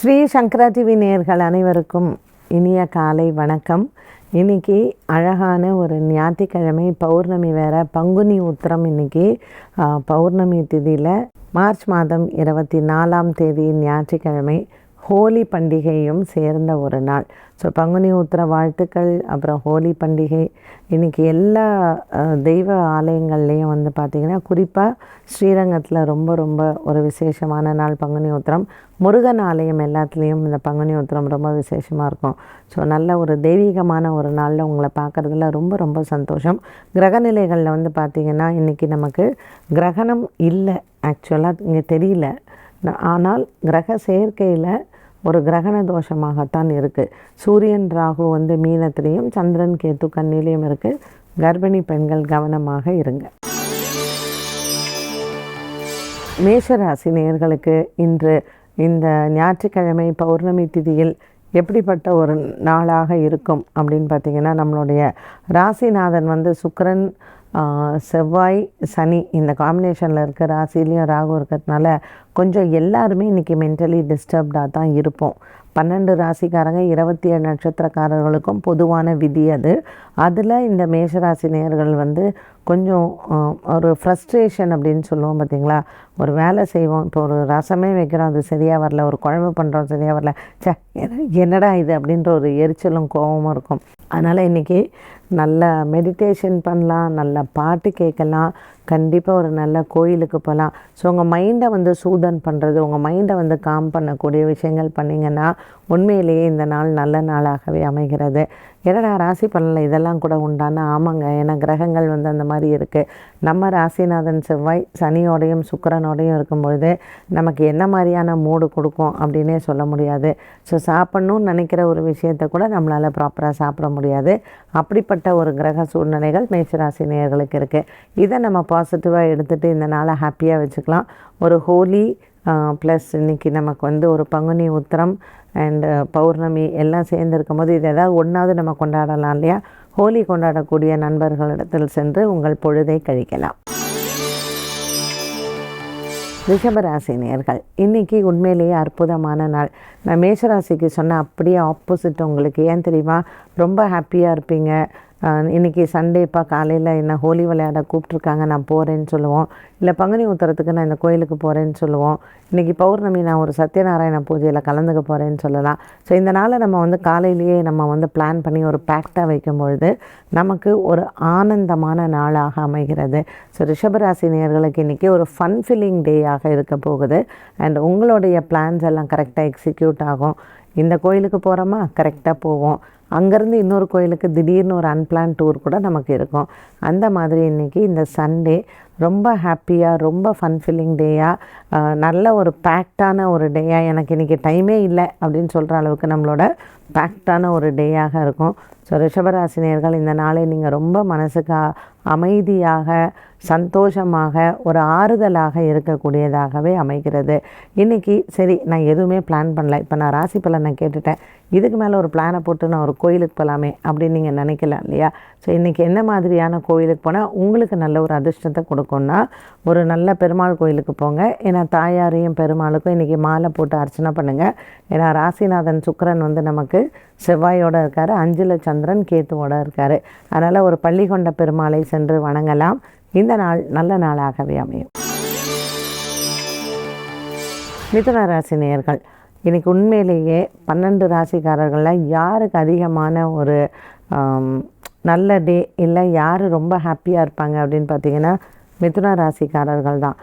ஸ்ரீ சங்கரா TV நேர்கள் அனைவருக்கும் இனிய காலை வணக்கம். இன்றைக்கி அழகான ஒரு ஞாயிற்றுக்கிழமை பௌர்ணமி வேறு பங்குனி உத்திரம் இன்னைக்கு பௌர்ணமி திதியில் மார்ச் மாதம் இருபத்தி நாலாம் தேதி ஞாயிற்றுக்கிழமை. ஹோலி பண்டிகையும் சேர்ந்த ஒரு நாள். ஸோ பங்குனி உத்திர வாழ்த்துக்கள். அப்புறம் ஹோலி பண்டிகை. இன்றைக்கி எல்லா தெய்வ ஆலயங்கள்லேயும் வந்து பார்த்திங்கன்னா குறிப்பாக ஸ்ரீரங்கத்தில் ரொம்ப ரொம்ப ஒரு விசேஷமான நாள் பங்குனி உத்திரம். முருகன் ஆலயம் எல்லாத்துலேயும் இந்த பங்குனி உத்திரம் ரொம்ப விசேஷமாக இருக்கும். ஸோ நல்ல ஒரு தெய்வீகமான ஒரு நாளில் உங்களை பார்க்குறதுல ரொம்ப ரொம்ப சந்தோஷம். கிரகநிலைகளில் வந்து பார்த்திங்கன்னா இன்றைக்கி நமக்கு கிரகணம் இல்லை. ஆக்சுவலாக இங்கே தெரியல. ஆனால் கிரக சேர்க்கையில் ஒரு கிரகண தோஷமாகத்தான் இருக்குது சூரியன் ராகு வந்து மீனத்திலையும் சந்திரன் கேத்து கண்ணிலையும் இருக்குது கர்ப்பிணி பெண்கள் கவனமாக இருங்க. மேஷராசி நேர்களுக்கு இன்று இந்த ஞாயிற்றுக்கிழமை பௌர்ணமி திதியில் எப்படிப்பட்ட ஒரு நாளாக இருக்கும் அப்படின்னு பார்த்தீங்கன்னா நம்மளுடைய ராசிநாதன் வந்து சுக்கரன் செவ்வாய் சனி இந்த காம்பினேஷனில் இருக்க ராசிலையும் ராகு இருக்கிறதுனால கொஞ்சம் எல்லாருமே இன்றைக்கி மென்டலி டிஸ்டர்ப்டாக தான் இருப்போம். பன்னெண்டு ராசிக்காரங்க இருபத்தி ஏழு நட்சத்திரக்காரர்களுக்கும் பொதுவான விதி அது. அதில் இந்த மேஷராசி நேர்கள் வந்து கொஞ்சம் ஒரு ஃப்ரஸ்ட்ரேஷன் அப்படின்னு சொல்லுவோம் பார்த்தீங்களா ஒரு வேலை செய்வோம் இப்போ ஒரு ரசமே வைக்கிறோம் அது சரியாக வரல ஒரு குழம்பு பண்ணுறோம் சரியாக வரல. சே என்னடா இது அப்படின்ற ஒரு எரிச்சலும் கோபமும் இருக்கும். அதனால் இன்றைக்கி நல்ல மெடிடேஷன் பண்ணலாம் நல்ல பாட்டு கேட்கலாம் கண்டிப்பாக ஒரு நல்ல கோயிலுக்கு போகலாம். ஸோ உங்கள் மைண்டை வந்து சூதன் பண்ணுறது உங்கள் மைண்டை வந்து காம் பண்ணக்கூடிய விஷயங்கள் பண்ணிங்கன்னா உண்மையிலேயே இந்த நாள் நல்ல நாளாகவே அமைகிறது. என்னடா ராசி பலனில் இதெல்லாம் கூட உண்டான? ஆமாங்க. ஏன்னா கிரகங்கள் வந்து அந்த மாதிரி இருக்குது நம்ம ராசிநாதன் செவ்வாய் சனியோடையும் சுக்கரனோடையும் இருக்கும்பொழுது நமக்கு என்ன மாதிரியான மூடு கொடுக்கும் அப்படின்னே சொல்ல முடியாது. ஸோ சாப்பிட்ணுன்னு நினைக்கிற ஒரு விஷயத்தை கூட நம்மளால் ப்ராப்பராக சாப்பிட முடியாது. அப்படிப்பட்ட ஒரு கிரக சூழ்நிலைகள் மேஷராசி நேயர்களுக்கு இருக்குது இதை நம்ம பாசிட்டிவாக எடுத்துகிட்டு இந்த நாளை ஹாப்பியாக வச்சுக்கலாம். ஒரு ஹோலி ப்ளஸ் இன்னைக்கு நமக்கு வந்து ஒரு பங்குனி உத்திரம் அண்டு uh, பௌர்ணமி எல்லாம் சேர்ந்துருக்கும் போது இது ஏதாவது ஒன்றாவது நம்ம கொண்டாடலாம் இல்லையா? ஹோலி கொண்டாடக்கூடிய நண்பர்களிடத்தில் சென்று உங்கள் பொழுதை கழிக்கலாம். ரிஷபராசி நேர்கள் இன்னைக்கு உண்மையிலேயே அற்புதமான நாள். நான் மேஷராசிக்கு சொன்ன அப்படியே ஆப்போசிட் உங்களுக்கு. ஏன் தெரியுமா? ரொம்ப ஹாப்பியாக இருப்பீங்க. இன்றைக்கி இன்னைக்கு சண்டேப்பா காலையில் என்ன ஹோலி விளையாட கூப்பிட்ருக்காங்க நான் போகிறேன்னு சொல்லுவோம். இல்லை பங்குனி உத்தரத்துக்கு நான் இந்த கோயிலுக்கு போகிறேன்னு சொல்லுவோம். இன்றைக்கி பௌர்ணமி நான் ஒரு சத்யநாராயண பூஜையில் கலந்துக்க போகிறேன்னு சொல்லலாம். ஸோ இந்த நாளை நம்ம வந்து காலையிலேயே நம்ம வந்து பிளான் பண்ணி ஒரு பேக்டாக வைக்கும் பொழுது நமக்கு ஒரு ஆனந்தமான நாளாக அமைகிறது. ஸோ ரிஷபராசி நேர்களுக்கு இன்றைக்கி ஒரு ஃபன் ஃபில்லிங் டேயாக இருக்க போகுது. அண்ட் உங்களுடைய பிளான்ஸ் எல்லாம் கரெக்டாக எக்ஸிக்யூட் ஆகும். இந்த கோயிலுக்கு போகிறோமா கரெக்டாக போவோம். அங்கேருந்து இன்னொரு கோயிலுக்கு திடீர்னு ஒரு அன்பிளான் டூர் கூட நமக்கு இருக்கும். அந்த மாதிரி இன்றைக்கி இந்த சண்டே ரொம்ப ஹாப்பியாக ரொம்ப ஃபன் ஃபில்லிங் டேயாக நல்ல ஒரு பேக்டான ஒரு டேயாக எனக்கு இன்றைக்கி டைமே இல்லை அப்படின்னு சொல்கிற அளவுக்கு நம்மளோட பேக்டான ஒரு டேயாக இருக்கும். ஸோ ரிஷபராசினியர்கள் இந்த நாளை நீங்கள் ரொம்ப மனசுக்கு அமைதியாக சந்தோஷமாக ஒரு ஆறுதலாக இருக்கக்கூடியதாகவே அமைகிறது. இன்றைக்கி சரி நான் எதுவுமே பிளான் பண்ணல. இப்போ நான் ராசி பலனை கேட்டுட்டேன். இதுக்கு மேலே ஒரு பிளானை போட்டு நான் ஒரு கோயிலுக்கு போகலாமே அப்படின்னு நீங்கள் நினைக்கலாம் இல்லையா? ஸோ இன்றைக்கி என்ன மாதிரியான கோயிலுக்கு போனால் உங்களுக்கு நல்ல ஒரு அதிர்ஷ்டத்தை கொடுக்கும்னா ஒரு நல்ல பெருமாள் கோயிலுக்கு போங்க. ஏன்னா தாயாரையும் பெருமாளுக்கும் இன்றைக்கி மாலை போட்டு அர்ச்சனை பண்ணுங்கள் ஏன்னா ராசிநாதன் சுக்கரன் வந்து நமக்கு செவ்வாயோடு இருக்கார் அஞ்சுல சந்திரன் கேத்துவோடு இருக்கார். அதனால் ஒரு பள்ளி கொண்ட பெருமாளை சென்று வணங்கலாம். இந்த நாள் நல்ல நாளாகவே அமையும். மிதுன ராசி நேர்கள் இன்றைக்கி உண்மையிலேயே பன்னெண்டு ராசிக்காரர்களில் யாருக்கு அதிகமான ஒரு நல்ல டே இல்லை யார் ரொம்ப ஹாப்பியாக இருப்பாங்க அப்படின்னு பார்த்தீங்கன்னா மிதுன ராசிக்காரர்கள் தான்.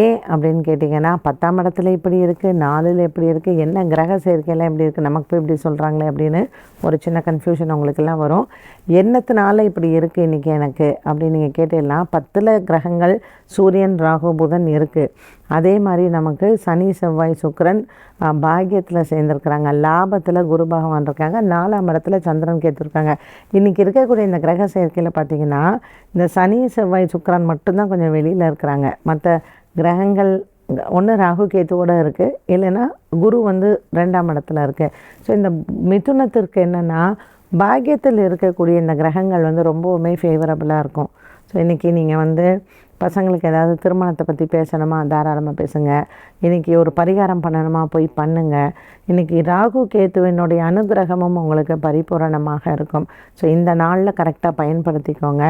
ஏன் அப்படின்னு கேட்டிங்கன்னா பத்தாம் இடத்துல இப்படி இருக்குது நாலில் எப்படி இருக்குது என்ன கிரக சேர்க்கையெல்லாம் எப்படி இருக்குது நமக்கு போய் இப்படி சொல்கிறாங்களே அப்படின்னு ஒரு சின்ன கன்ஃபியூஷன் உங்களுக்கெல்லாம் வரும். என்னத்தினால இப்படி இருக்குது இன்றைக்கி எனக்கு? அப்படின்னு நீங்கள் கேட்டீங்கன்னா பத்தில் கிரகங்கள் சூரியன் ராகு புதன் இருக்குது அதே மாதிரி நமக்கு சனி செவ்வாய் சுக்கரன் பாக்கியத்தில் சேர்ந்துருக்குறாங்க. லாபத்தில் குரு பகவான் இருக்காங்க. நாலாம் இடத்துல சந்திரன் கேத்துருக்காங்க இன்றைக்கி இருக்கக்கூடிய இந்த கிரக சேர்க்கையில் பார்த்தீங்கன்னா இந்த சனி செவ்வாய் சுக்கரன் மட்டும்தான் கொஞ்சம் வெளியில் இருக்கிறாங்க. மற்ற கிரகங்கள் ஒன்று ராகு கேத்துவோட இருக்குது இல்லைன்னா குரு வந்து ரெண்டாம் இடத்துல இருக்குது ஸோ இந்த மிதுனத்திற்கு என்னென்னா பாக்கியத்தில் இருக்கக்கூடிய இந்த கிரகங்கள் வந்து ரொம்பவுமே ஃபேவரபுளாக இருக்கும். ஸோ இன்றைக்கி நீங்கள் வந்து பசங்களுக்கு ஏதாவது திருமணத்தை பற்றி பேசணுமா? தாராளமாக பேசுங்க. இன்றைக்கி ஒரு பரிகாரம் பண்ணணுமா? போய் பண்ணுங்கள் இன்றைக்கி ராகு கேத்துவினுடைய அனுகிரகமும் உங்களுக்கு பரிபூரணமாக இருக்கும். ஸோ இந்த நாளில் கரெக்டாக பயன்படுத்திக்கோங்க.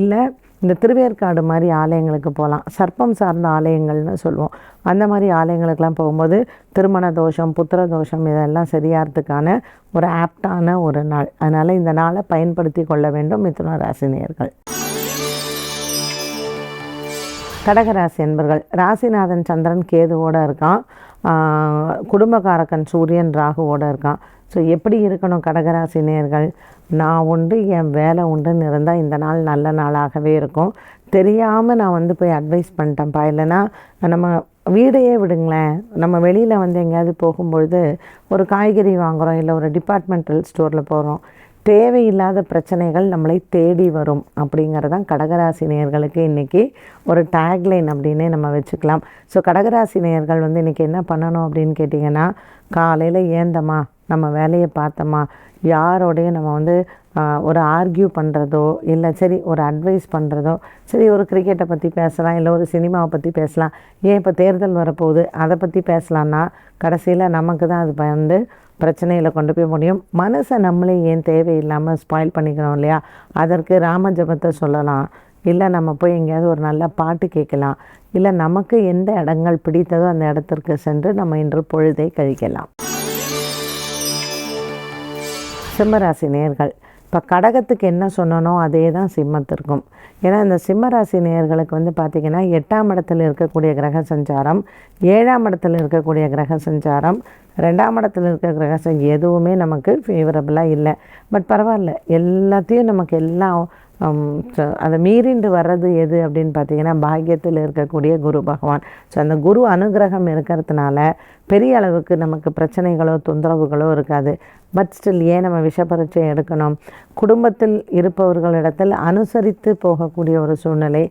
இல்லை இந்த திருவேற்காடு மாதிரி ஆலயங்களுக்கு போகலாம். சர்ப்பம் சார்ந்த ஆலயங்கள்னு சொல்லுவோம். அந்த மாதிரி ஆலயங்களுக்கெல்லாம் போகும்போது திருமண தோஷம் புத்திர தோஷம் இதெல்லாம் சரியாகிறதுக்கான ஒரு ஆப்டான ஒரு நாள். அதனால் இந்த நாளை பயன்படுத்தி கொள்ள வேண்டும் மிதுன ராசினியர்கள் கடகராசி என்பர்கள். ராசிநாதன் சந்திரன் கேதுவோடு இருக்கான். குடும்பக்காரக்கன் குடும்பகாரக்கன் சூரியன் ராகுவோடு இருக்கான். ஸோ எப்படி இருக்கணும் கடகராசி நேர்கள் நான் உண்டு என் வேலை உண்டுன்னு இருந்தால் இந்த நாள் நல்ல நாளாகவே இருக்கும். தெரியாமல் நான் வந்து போய் அட்வைஸ் பண்ணிட்டேன்ப்பா. இல்லைன்னா நம்ம வீடையே விடுங்களேன். நம்ம வெளியில் வந்து எங்கேயாவது போகும்பொழுது ஒரு காய்கறி வாங்குகிறோம் இல்லை ஒரு டிபார்ட்மெண்டல் ஸ்டோரில் போகிறோம் தேவையில்லாத பிரச்சனைகள் நம்மளை தேடி வரும் அப்படிங்கிறதான் கடகராசி நேயர்களுக்கு இன்றைக்கி ஒரு டேக்லைன் அப்படின்னே நம்ம வச்சுக்கலாம். ஸோ கடகராசி நேயர்கள் வந்து இன்றைக்கி என்ன பண்ணணும் அப்படின்னு கேட்டிங்கன்னா காலையில் ஏந்தமா நம்ம வேலையை பார்த்தோமா யாரோடையும் நம்ம வந்து ஒரு ஆர்கியூ பண்ணுறதோ இல்லை சரி ஒரு அட்வைஸ் பண்ணுறதோ சரி ஒரு கிரிக்கெட்டை பற்றி பேசலாம் இல்லை ஒரு சினிமாவை பற்றி பேசலாம் ஏன் இப்போ தேர்தல் வரப்போகுது அதை பற்றி பேசலான்னா கடைசியில் நமக்கு தான் அது வந்து பிரச்சனையில் கொண்டு போய் முடியும். மனசை நம்மளே ஏன் தேவையில்லாமல் ஸ்பாயில் பண்ணிக்கணும் இல்லையா? அதற்கு ராம ஜபத்தை சொல்லலாம். இல்லை நம்ம போய் எங்கேயாவது ஒரு நல்ல பாட்டு கேட்கலாம். இல்லை நமக்கு எந்த இடங்கள் பிடித்ததோ அந்த இடத்திற்கு சென்று நம்ம இன்று பொழுதை கழிக்கலாம். சிம்மராசி நேர்கள் இப்போ கடகத்துக்கு என்ன சொன்னனோ அதே தான் சிம்மத்திற்கும். ஏன்னா இந்த சிம்மராசி நேயர்களுக்கு வந்து பார்த்திங்கன்னா எட்டாம் இடத்துல இருக்கக்கூடிய கிரக சஞ்சாரம் ஏழாம் இடத்துல இருக்கக்கூடிய கிரக சஞ்சாரம் ரெண்டாம் இடத்துல இருக்க கிரக எதுவுமே நமக்கு ஃபேவரபுளாக இல்லை. பட் பரவாயில்ல எல்லாத்தையும் நமக்கு எல்லாம் அதை மீறிண்டு வர்றது எது அப்படின்னு பார்த்தீங்கன்னா பாக்கியத்தில் இருக்கக்கூடிய குரு பகவான். ஸோ அந்த குரு அனுகிரகம் இருக்கிறதுனால பெரிய அளவுக்கு நமக்கு பிரச்சனைகளோ தொந்தரவுகளோ இருக்காது. பட் ஸ்டில் ஏன் நம்ம விஷப்பரீட்சை எடுக்கணும்? குடும்பத்தில் இருப்பவர்களிடத்தில் அனுசரித்து போகக்கூடிய ஒரு சூழ்நிலை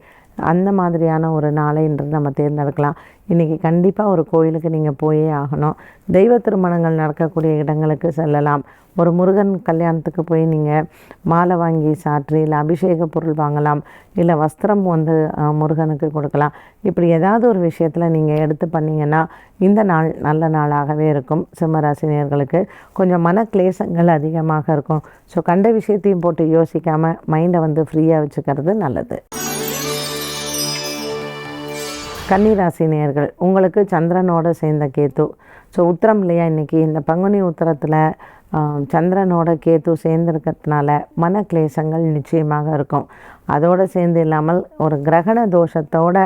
அந்த மாதிரியான ஒரு நாளை இன்று நம்ம தேர்ந்தெடுக்கலாம். இன்றைக்கி கண்டிப்பாக ஒரு கோயிலுக்கு நீங்கள் போயே ஆகணும். தெய்வ திருமணங்கள் நடக்கக்கூடிய இடங்களுக்கு செல்லலாம். ஒரு முருகன் கல்யாணத்துக்கு போய் நீங்கள் மாலை வாங்கி சாற்றி இல்லை அபிஷேக பொருள் வாங்கலாம் இல்லை வஸ்திரம் வந்து முருகனுக்கு கொடுக்கலாம். இப்படி ஏதாவது ஒரு விஷயத்தில் நீங்கள் எடுத்து பண்ணிங்கன்னா இந்த நாள் நல்ல நாளாகவே இருக்கும் சிம்மராசினியர்களுக்கு. கொஞ்சம் மன கிளேசங்கள் அதிகமாக இருக்கும். ஸோ கண்ட விஷயத்தையும் போட்டு யோசிக்காமல் மைண்டை வந்து ஃப்ரீயாக வச்சுக்கிறது நல்லது. கன்னிராசி நேர்கள் உங்களுக்கு சந்திரனோட சேர்ந்த கேத்து ஸோ உத்திரம் இல்லையா இன்றைக்கி இந்த பங்குனி உத்திரத்தில் சந்திரனோட கேத்து சேர்ந்துருக்கிறதுனால மன கிளேசங்கள் நிச்சயமாக இருக்கும். அதோடு சேர்ந்து இல்லாமல் ஒரு கிரகண தோஷத்தோட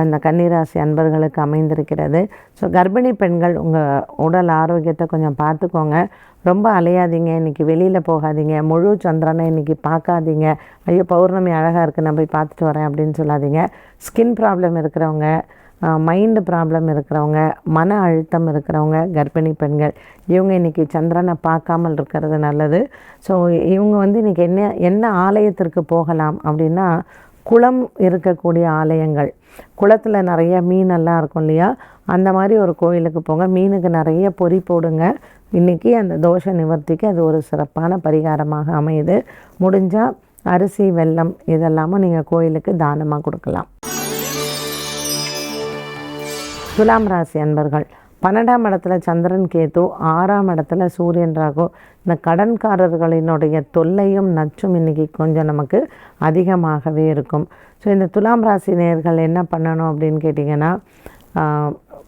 அந்த கன்னிராசி அன்பர்களுக்கு அமைந்திருக்கிறது. ஸோ கர்ப்பிணி பெண்கள் உங்கள் உடல் ஆரோக்கியத்தை கொஞ்சம் பார்த்துக்கோங்க. ரொம்ப அலையாதீங்க இன்றைக்கி வெளியில் போகாதீங்க. முழு சந்திரனை இன்றைக்கி பார்க்காதீங்க. ஐயோ பௌர்ணமி அழகாக இருக்குது நான் போய் பார்த்துட்டு வரேன் அப்படின்னு சொல்லாதீங்க. ஸ்கின் ப்ராப்ளம் இருக்கிறவங்க மைண்டு ப்ராப்ளம் இருக்கிறவங்க மன அழுத்தம் இருக்கிறவங்க கர்ப்பிணி பெண்கள் இவங்க இன்றைக்கி சந்திரனை பார்க்காமல் இருக்கிறது நல்லது. ஸோ இவங்க வந்து இன்றைக்கி என்ன என்ன ஆலயத்திற்கு போகலாம் அப்படின்னா குளம் இருக்கக்கூடிய ஆலயங்கள். குளத்தில் நிறைய மீனெல்லாம் இருக்கும் இல்லையா? அந்த மாதிரி ஒரு கோயிலுக்கு போங்க. மீனுக்கு நிறைய பொறி போடுங்க. இன்றைக்கி அந்த தோஷ நிவர்த்திக்கு அது ஒரு சிறப்பான பரிகாரமாக அமையுது. முடிஞ்சால் அரிசி வெல்லம் இதெல்லாமும் நீங்கள் கோயிலுக்கு தானமாக கொடுக்கலாம். துலாம் ராசி அன்பர்கள் பன்னெண்டாம் இடத்துல சந்திரன் கேது ஆறாம் இடத்துல சூரியன் ராகு. இந்த கடன்காரர்களினுடைய தொல்லையும் நச்சும் இன்றைக்கி கொஞ்சம் நமக்கு அதிகமாகவே இருக்கும். ஸோ இந்த துலாம் ராசி நேர்கள் என்ன பண்ணணும் அப்படின்னு கேட்டிங்கன்னா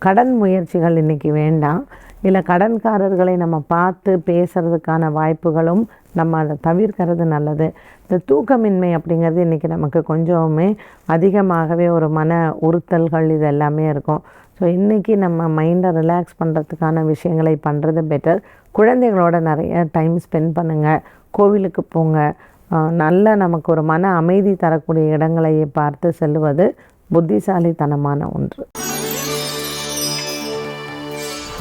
கடன் முயற்சிகள் இன்றைக்கி வேண்டாம். இல்லை கடன்காரர்களை நம்ம பார்த்து பேசுகிறதுக்கான வாய்ப்புகளும் நம்ம அதை தவிர்க்கிறது நல்லது. இந்த தூக்கமின்மை அப்படிங்கிறது இன்றைக்கி நமக்கு கொஞ்சமே அதிகமாகவே ஒரு மன உறுத்தல்கள் இது எல்லாமே இருக்கும். ஸோ இன்றைக்கி நம்ம மைண்டை ரிலாக்ஸ் பண்ணுறதுக்கான விஷயங்களை பண்ணுறது பெட்டர் குழந்தைகளோட நிறைய டைம் ஸ்பெண்ட் பண்ணுங்கள் கோவிலுக்கு போங்க. நல்ல நமக்கு ஒரு மன அமைதி தரக்கூடிய இடங்களை பார்த்து செல்வது புத்திசாலித்தனமான ஒன்று.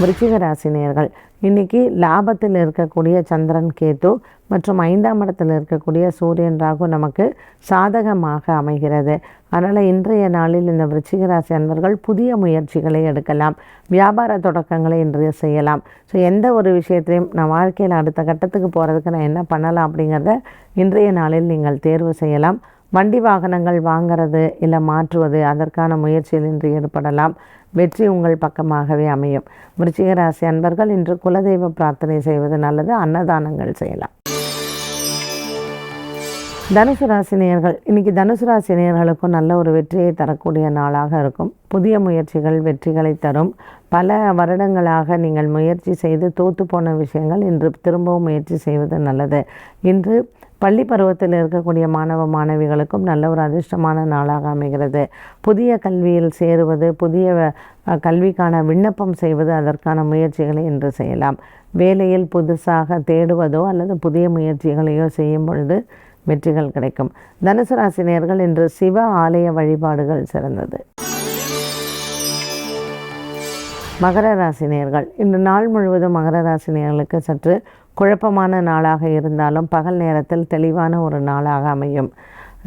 விருச்சிக ராசினியர்கள் இன்னைக்கு லாபத்தில் இருக்கக்கூடிய சந்திரன் கேத்து மற்றும் ஐந்தாம் இடத்தில் இருக்கக்கூடிய சூரியன் ராகு நமக்கு சாதகமாக அமைகிறது. அதனால் இன்றைய நாளில் இந்த விருச்சிக ராசி அன்பர்கள் புதிய முயற்சிகளை எடுக்கலாம். வியாபார தொடக்கங்களை இன்று செய்யலாம். ஸோ எந்த ஒரு விஷயத்தையும் நான் வாழ்க்கையில் அடுத்த கட்டத்துக்கு போகிறதுக்கு நான் என்ன பண்ணலாம் அப்படிங்கிறத இன்றைய நாளில் நீங்கள் தேர்வு செய்யலாம். வண்டி வாகனங்கள் வாங்கிறது இல்லை மாற்றுவது அதற்கான முயற்சியில் இன்று ஈடுபடலாம். வெற்றி உங்கள் பக்கமாகவே அமையும். விருச்சிக ராசி அன்பர்கள் இன்று குலதெய்வ பிரார்த்தனை செய்வது நல்லது. அன்னதானங்கள் செய்யலாம். தனுசு ராசி நேயர்கள் இன்னைக்கு தனுசு ராசி நேயர்களுக்கும் நல்ல ஒரு வெற்றியை தரக்கூடிய நாளாக இருக்கும். புதிய முயற்சிகள் வெற்றிகளை தரும். பல வருடங்களாக நீங்கள் முயற்சி செய்து தோத்து போன விஷயங்கள் இன்று திரும்பவும் முயற்சி செய்வது நல்லது. இன்று பள்ளி பருவத்தில் இருக்கக்கூடிய மாணவ மாணவிகளுக்கும் நல்ல ஒரு அதிர்ஷ்டமான நாளாக அமைகிறது. புதிய கல்வியில் சேருவது புதிய கல்விக்கான விண்ணப்பம் செய்வது அதற்கான முயற்சிகளை இன்று செய்யலாம். வேலையில் புதுசாக தேடுவதோ அல்லது புதிய முயற்சிகளையோ செய்யும் பொழுது வெற்றிகள் கிடைக்கும். தனுசு ராசினியர்கள் இன்று சிவ ஆலய வழிபாடுகள் சிறந்தது. மகர ராசினியர்கள் இன்று நாள் முழுவதும் மகர ராசினியர்களுக்கு சற்று குழப்பமான நாளாக இருந்தாலும் பகல் நேரத்தில் தெளிவான ஒரு நாளாக அமையும்.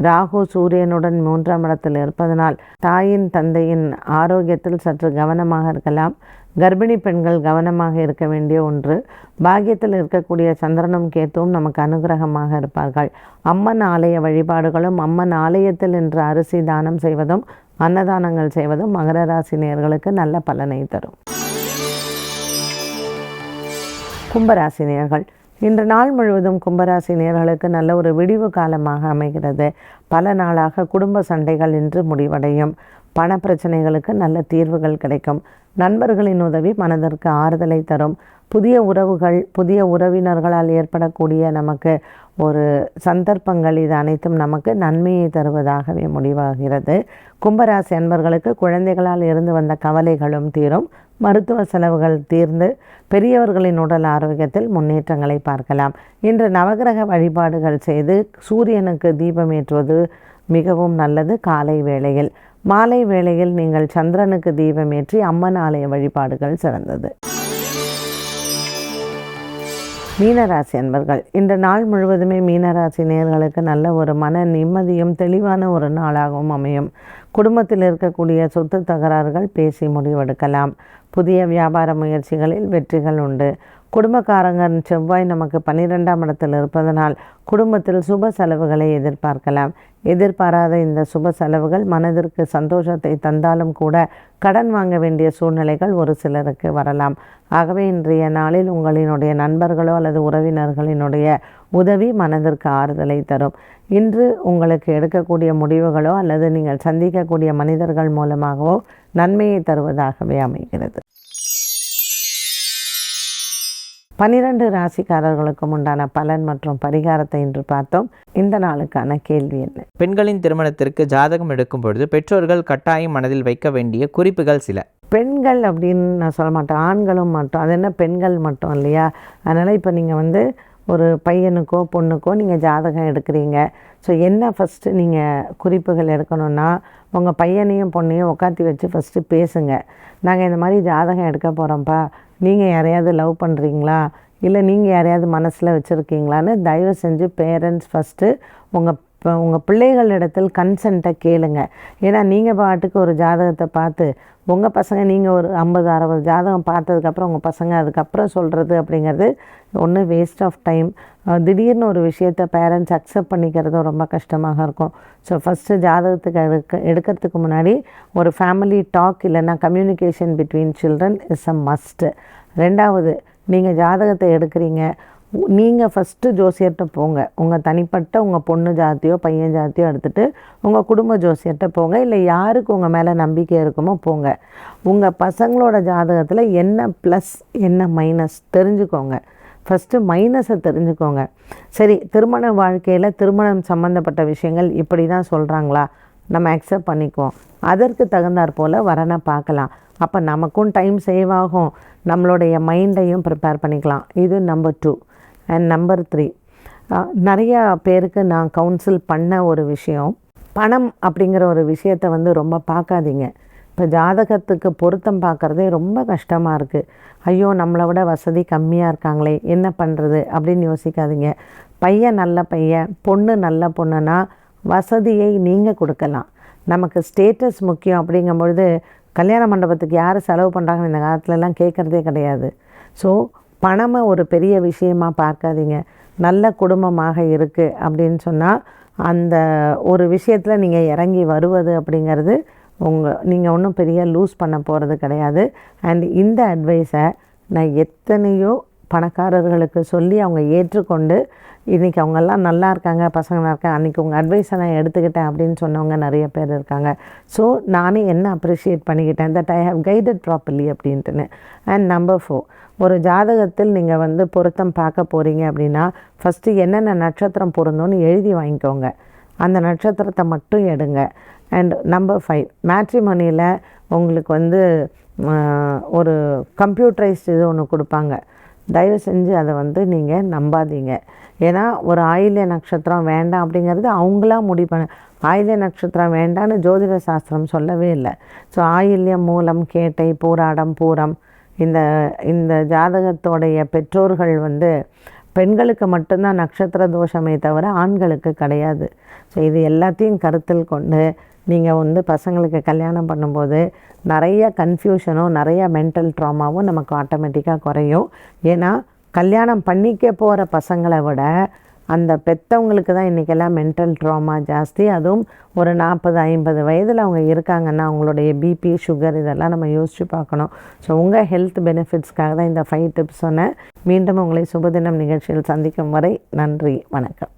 ராகு சூரியனுடன் மூன்றாம் இடத்தில் இருப்பதனால் தாயின் தந்தையின் ஆரோக்கியத்தில் சற்று கவனமாக இருக்கலாம். கர்ப்பிணி பெண்கள் கவனமாக இருக்க வேண்டிய ஒன்று. பாக்கியத்தில் இருக்கக்கூடிய சந்திரனும் கேத்துவும் நமக்கு அனுகிரகமாக இருப்பார்கள். அம்மன் ஆலய வழிபாடுகளும் அம்மன் ஆலயத்தில் இன்று அரிசி தானம் செய்வதும் அன்னதானங்கள் செய்வதும் மகர ராசி நேர்களுக்கு நல்ல பலனை தரும். கும்பராசி நேர்கள் இன்று நாள் முழுவதும் கும்பராசி நேர்களுக்கு நல்ல ஒரு விடிவு காலமாக அமைகிறது. பல நாளாக குடும்ப சண்டைகள் இன்று முடிவடையும். பண பிரச்சனைகளுக்கு நல்ல தீர்வுகள் கிடைக்கும். நண்பர்களின் உதவி மனதிற்கு ஆறுதலை தரும். புதிய உறவுகள் புதிய உறவினர்களால் ஏற்படக்கூடிய நமக்கு ஒரு சந்தர்ப்பங்கள் இது அனைத்தும் நமக்கு நன்மையை தருவதாகவே முடிவாகிறது. கும்பராசி அன்பர்களுக்கு குழந்தைகளால் இருந்து வந்த கவலைகளும் தீரும். மருத்துவ செலவுகள் தீர்ந்து பெரியவர்களின் உடல் ஆரோக்கியத்தில் முன்னேற்றங்களை பார்க்கலாம். இன்று நவகிரக வழிபாடுகள் செய்து சூரியனுக்கு தீபம் ஏற்றுவது மிகவும் நல்லது. காலை வேளையில் மாலை வேளையில் நீங்கள் சந்திரனுக்கு தீபம் ஏற்றி அம்மன் ஆலய வழிபாடுகள் சிறந்தது. மீனராசி அன்பர்கள் இந்த நாள் முழுவதுமே மீனராசி நேர்களுக்கு நல்ல ஒரு மன நிம்மதியும் தெளிவான ஒரு நாளாகவும் அமையும். குடும்பத்தில் இருக்கக்கூடிய சொத்து தகராறுகள் பேசி முடிவெடுக்கலாம். புதிய வியாபார முயற்சிகளில் வெற்றிகள் உண்டு. குடும்பக்காரங்கன் செவ்வாய் நமக்கு பன்னிரெண்டாம் இடத்தில் இருப்பதனால் குடும்பத்தில் சுப செலவுகளை எதிர்பார்க்கலாம். எதிர்பாராத இந்த சுப செலவுகள் மனதிற்கு சந்தோஷத்தை தந்தாலும் கூட கடன் வாங்க வேண்டிய சூழ்நிலைகள் ஒரு சிலருக்கு வரலாம். ஆகவே இன்றைய நாளில் உங்களினுடைய நண்பர்களோ அல்லது உறவினர்களினுடைய உதவி மனதிற்கு ஆறுதலை தரும். இன்று உங்களுக்கு எடுக்கக்கூடிய முடிவுகளோ அல்லது நீங்கள் சந்திக்கக்கூடிய மனிதர்கள் மூலமாகவோ நன்மையை தருவதாகவே அமைகிறது. பனிரெண்டு ராசிக்காரர்களுக்கும் உண்டான பலன் மற்றும் பரிகாரத்தை இன்று பார்த்தோம். இந்த நாளுக்கான கேள்வி என்ன? பெண்களின் திருமணத்திற்கு ஜாதகம் எடுக்கும் பொழுது பெற்றோர்கள் கட்டாயம் மனதில் வைக்க வேண்டிய குறிப்புகள் சில. பெண்கள் அப்படின்னு நான் சொல்ல மாட்டேன். ஆண்களும் மட்டும். அது என்ன? பெண்கள் மட்டும் இல்லையா? அதனால் இப்போ நீங்கள் வந்து ஒரு பையனுக்கோ பொண்ணுக்கோ நீங்கள் ஜாதகம் எடுக்கிறீங்க. ஸோ என்ன ஃபஸ்ட்டு நீங்கள் குறிப்புகள் எடுக்கணும்னா உங்கள் பையனையும் பொண்ணையும் உட்காத்தி வச்சு ஃபஸ்ட்டு பேசுங்க. நாங்கள் இந்த மாதிரி ஜாதகம் எடுக்க போகிறோம்ப்பா நீங்கள் யாரையாவது லவ் பண்ணுறீங்களா இல்லை நீங்கள் யாரையாவது மனசில் வச்சுருக்கீங்களான்னு தயவு செஞ்சு பேரண்ட்ஸ் ஃபஸ்ட்டு உங்கள் இப்போ உங்கள் பிள்ளைகளிடத்தில் கன்சென்ட்டை கேளுங்க. ஏன்னா நீங்கள் பாட்டுக்கு ஒரு ஜாதகத்தை பார்த்து உங்கள் பசங்க நீங்கள் ஒரு ஐம்பது அறுபது ஜாதகம் பார்த்ததுக்கப்புறம் உங்கள் பசங்க அதுக்கப்புறம் சொல்கிறது அப்படிங்கிறது ஒன்று வேஸ்ட் ஆஃப் டைம் திடீர்னு ஒரு விஷயத்தை பேரண்ட்ஸ் அக்செப்ட் பண்ணிக்கிறதும் ரொம்ப கஷ்டமாக இருக்கும். ஸோ ஃபஸ்ட்டு ஜாதகத்துக்கு எடுக்க எடுக்கிறதுக்கு முன்னாடி ஒரு ஃபேமிலி டாக் இல்லைன்னா communication between children is a must ரெண்டாவது நீங்கள் ஜாதகத்தை எடுக்கிறீங்க. நீங்கள் ஃபஸ்ட்டு ஜோசியர்கிட்ட போங்க. உங்கள் தனிப்பட்ட உங்கள் பொண்ணு ஜாத்தியோ பையன் ஜாத்தியோ எடுத்துகிட்டு உங்கள் குடும்ப ஜோசியர்கிட்ட போங்க. இல்லை யாருக்கு உங்கள் மேலே நம்பிக்கை இருக்குமோ போங்க. உங்கள் பசங்களோட ஜாதகத்தில் என்ன ப்ளஸ் என்ன மைனஸ் தெரிஞ்சுக்கோங்க. ஃபஸ்ட்டு மைனஸை தெரிஞ்சுக்கோங்க. சரி திருமண வாழ்க்கையில் திருமணம் சம்மந்தப்பட்ட விஷயங்கள் இப்படி தான் சொல்கிறாங்களா நம்ம அக்செப்ட் பண்ணிக்குவோம். அதற்கு தகுந்தாற் போல் வரனை பார்க்கலாம். அப்போ நமக்கும் டைம் சேவ் ஆகும். நம்மளுடைய மைண்டையும் ப்ரிப்பேர் பண்ணிக்கலாம். இது number two and number three நிறையா பேருக்கு நான் கவுன்சில் பண்ண ஒரு விஷயம் பணம் அப்படிங்கிற ஒரு விஷயத்தை வந்து ரொம்ப பார்க்காதீங்க. இப்போ ஜாதகத்துக்கு பொருத்தம் பார்க்குறதே ரொம்ப கஷ்டமாக இருக்குது ஐயோ நம்மளை விட வசதி கம்மியாக இருக்காங்களே என்ன பண்ணுறது அப்படின்னு யோசிக்காதீங்க. பையன் நல்ல பையன் பொண்ணு நல்ல பொண்ணுனா வசதியை நீங்கள் கொடுக்கலாம். நமக்கு ஸ்டேட்டஸ் முக்கியம் அப்படிங்கும்பொழுது கல்யாண மண்டபத்துக்கு யார் செலவு பண்ணுறாங்கன்னு இந்த காலத்துலலாம் கேட்குறதே கிடையாது. ஸோ பணமை ஒரு பெரிய விஷயமா பார்க்காதீங்க. நல்ல குடும்பமாக இருக்குது அப்படின்னு சொன்னால் அந்த ஒரு விஷயத்தில் நீங்கள் இறங்கி வருவது அப்படிங்கிறது உங்கள் நீங்கள் ஒன்றும் பெரிய லூஸ் பண்ண போகிறது கிடையாது. அண்ட் இந்த அட்வைஸை நான் எத்தனையோ பணக்காரர்களுக்கு சொல்லி அவங்க ஏற்றுக்கொண்டு இன்றைக்கி அவங்கெல்லாம் நல்லா இருக்காங்க பசங்க இருக்காங்க அன்றைக்கி உங்கள் அட்வைஸை நான் எடுத்துக்கிட்டேன் அப்படின்னு சொன்னவங்க நிறைய பேர் இருக்காங்க. ஸோ நானே என்ன அப்ரிஷியேட் பண்ணிக்கிட்டேன்? That I have guided properly அப்படின்ட்டுன்னு. And number four ஒரு ஜாதகத்தில் நீங்கள் வந்து பொருத்தம் பார்க்க போகிறீங்க அப்படின்னா ஃபஸ்ட்டு என்னென்ன நட்சத்திரம் பொருந்தோன்னு எழுதி வாங்கிக்கோங்க. அந்த நட்சத்திரத்தை மட்டும் எடுங்க. அண்ட் நம்பர் ஃபைவ் மேட்ரிமனியில் உங்களுக்கு வந்து ஒரு கம்ப்யூட்டரைஸ்டு இது ஒன்று கொடுப்பாங்க. தயவு செஞ்சு அதை வந்து நீங்கள் நம்பாதீங்க. ஏன்னா ஒரு ஆயில்ய நட்சத்திரம் வேண்டாம் அப்படிங்கிறது அவங்களா முடிவு பண்ண ஆயில்ய நட்சத்திரம் வேண்டான்னு ஜோதிட சாஸ்திரம் சொல்லவே இல்லை. ஸோ ஆயில்யம் மூலம் கேட்டை பூராடம் பூரம் இந்த இந்த ஜாதகத்தோடைய பெற்றோர்கள் வந்து பெண்களுக்கு மட்டும்தான் நட்சத்திர தோஷமே தவிர ஆண்களுக்கு கிடையாது. ஸோ இது எல்லாத்தையும் கருத்தில் கொண்டு நீங்கள் வந்து பசங்களுக்கு கல்யாணம் பண்ணும்போது நிறைய கன்ஃபியூஷனும் நிறைய மென்டல் ட்ராமாவும் நமக்கு ஆட்டோமேட்டிக்காக குறையும். ஏன்னா கல்யாணம் பண்ணிக்க போகிற பசங்களை விட அந்த பெற்றவங்களுக்கு தான் இன்றைக்கெல்லாம் மென்டல் ட்ராமா ஜாஸ்தி. அதுவும் ஒரு நாற்பது ஐம்பது வயதில் அவங்க இருக்காங்கன்னா அவங்களுடைய பிபி சுகர் இதெல்லாம் நம்ம யோசித்து பார்க்கணும். ஸோ உங்கள் ஹெல்த் பெனிஃபிட்ஸ்க்காக தான் இந்த ஃபைவ் டிப்ஸ் சொன்னேன். மீண்டும் உங்களை சுபதினம் நிகழ்ச்சியில் சந்திக்கும் வரை நன்றி வணக்கம்.